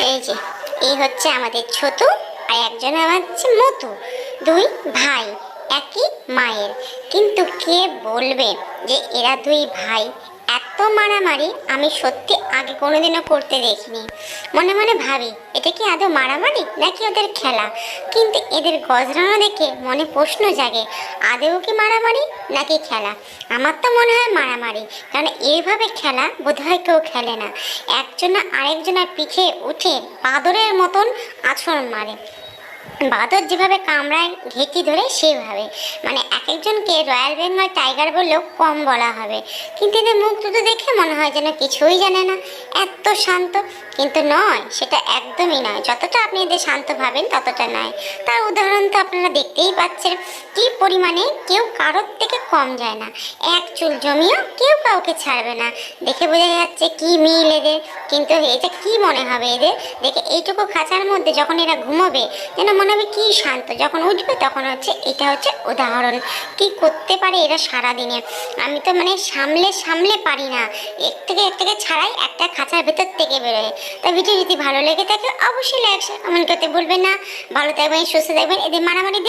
এই যে, এই হচ্ছে আমাদের ছোট আর একজন আমার হচ্ছে মতু দুই ভাই, একই মায়ের। কিন্তু কে বলবে যে এরা দুই ভাই? এত মারামারি আমি সত্যি আগে কোনোদিনও করতে দেখিনি। মনে মনে ভাবি, এটা কি আদৌ মারামারি নাকি ওদের খেলা? কিন্তু এদের গজরানো দেখে মনে প্রশ্ন জাগে আদেও কি মারামারি নাকি খেলা? আমার তো মনে হয় মারামারি, কারণ এইভাবে খেলা বোধহয় কেউ খেলে না। একজনা আরেকজনের পিঠে উঠে বাদরের মতন আছড় মারে। বাদর যেভাবে কামড়ায় ঘেঁটি ধরে সেভাবে। মানে এক একজনকে রয়্যাল বেঙ্গল টাইগার বললেও কম বলা হবে। কিন্তু এদের মুখ দুটো দেখে মনে হয় যেন কিছুই জানে না। এত শান্ত। কিন্তু নয়, সেটা একদমই নয়। যতটা আপনি এদের শান্ত ভাবেন, ততটা নয়। তার উদাহরণ তো আপনারা দেখতেই পাচ্ছেন। কি পরিমাণে কেউ কারোর থেকে কম যায় না। এক চুল জমিও কেউ কাউকে ছাড়বে না। দেখে বোঝা যাচ্ছে কি মিল এদের। কিন্তু এটা কি মনে হবে এদের? দেখে এইটুকু খাঁচার মধ্যে যখন এরা ঘুমোবে, যেন মনে হবে কি শান্ত। যখন উঠবে, তখন হচ্ছে এটা হচ্ছে উদাহরণ। কি করতে পারে এরা সারাদিনে? আমি তো মানে সামলে সামলে পারি না। এক থেকে এক থেকে ছাড়াই একটা খাঁচার ভেতর থেকে বেরোয়। তা ভিডিও যদি ভালো লেগে থাকে, অবশ্যই লাইক কমেন্ট করতে ভুলবেন না। ভালো থাকবেন, সুস্থ থাকবেন। এদের মারামারি